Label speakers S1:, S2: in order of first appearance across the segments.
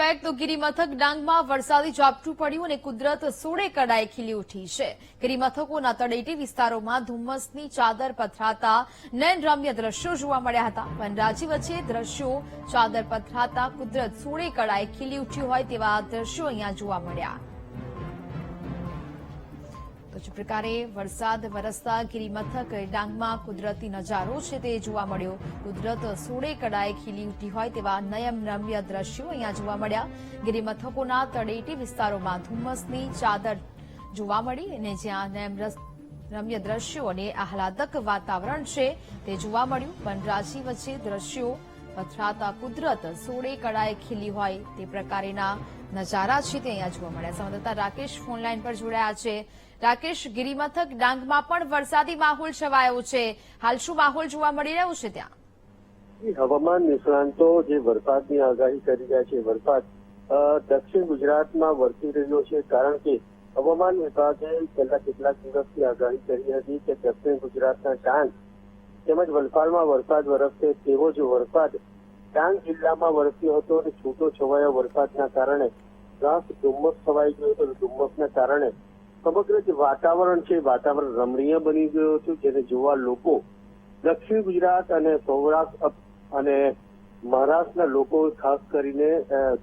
S1: Back તો ગિરિમથક ડાંગમાં વરસાદી ઝાપટું પડ્યું અને કુદરત સોળે કડાએ ખીલી ઉઠી છે. ગિરિમથકોના તળેટી વિસ્તારોમાં ધુમ્મસની ચાદર પથરાતા નયનરમ્ય દ્રશ્યો જોવા મળ્યા હતા. વનરાજી વચ્ચે દ્રશ્યો ચાદર પથરાતા કુદરત સોળે કડાએ ખીલી ઉઠ્યું હોય તેવા દ્રશ્યો અહીંયા જોવા મળ્યા. જે પ્રકારે વરસાદ, વરસતા ગિરિમથક ડાંગમાં કુદરતી નજારો છે તે જોવા મળ્યો. કુદરત સોળે કડાએ ખીલી ઉઠી હોય તેવા નયમ રમ્ય દ્રશ્યો અહીંયા જોવા મળ્યા. ગિરિમથકોના તળેટી વિસ્તારોમાં ધુમ્મસની ચાદર જોવા મળી અને જ્યાં નયમ રમ્ય દ્રશ્યો અને આહલાદક વાતાવરણ છે તે જોવા મળ્યું. વનરાજી વચ્ચે દ્રશ્યો પથરાતા કુદરત સોળે કળાએ ખીલી હોય તે પ્રકારેના નજારા છે તે અહીંયા જોવા મળ્યા. સંવાદદાતા રાકેશ ફોનલાઈન પર જોડાયા છે. રાકેશ, ગિરિમથક ડાંગમાં પણ વરસાદી માહોલ છવાયો છે. હાલ શું માહોલ જોવા મળી રહ્યો છે ત્યાં?
S2: હવામાન નિષ્ણાંતો જે વરસાદની આગાહી કરી રહ્યા છે, વરસાદ દક્ષિણ ગુજરાતમાં વરસી રહ્યો છે કારણ કે હવામાન વિભાગે છેલ્લા કેટલાક દિવસથી આગાહી કરી હતી કે દક્ષિણ ગુજરાતના ડાંગ તેમજ વલસાડમાં વરસાદ વરસશે તેવો જ વરસાદ ડાંગ જિલ્લામાં વરસ્યો હતો અને છૂટો છવાયો વરસાદના કારણે ઘાસ ધુમ્મસ છવાઈ ગયો હતો. ધુમ્મસના કારણે સમગ્ર જે વાતાવરણ છે, વાતાવરણ રમણીય બની ગયું હતું, જેને જોવા લોકો દક્ષિણ ગુજરાત અને સૌરાષ્ટ્ર અને મહારાષ્ટ્રના લોકો ખાસ કરીને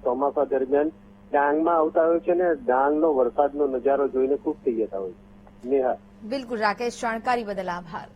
S2: ચોમાસા દરમિયાન ડાંગમાં આવતા હોય છે અને ડાંગનો વરસાદનો નજારો જોઈને ખુશ થઈ જતા હોય છે. નેહા.
S1: બિલકુલ, રાકેશ, જાણકારી બદલ આભાર.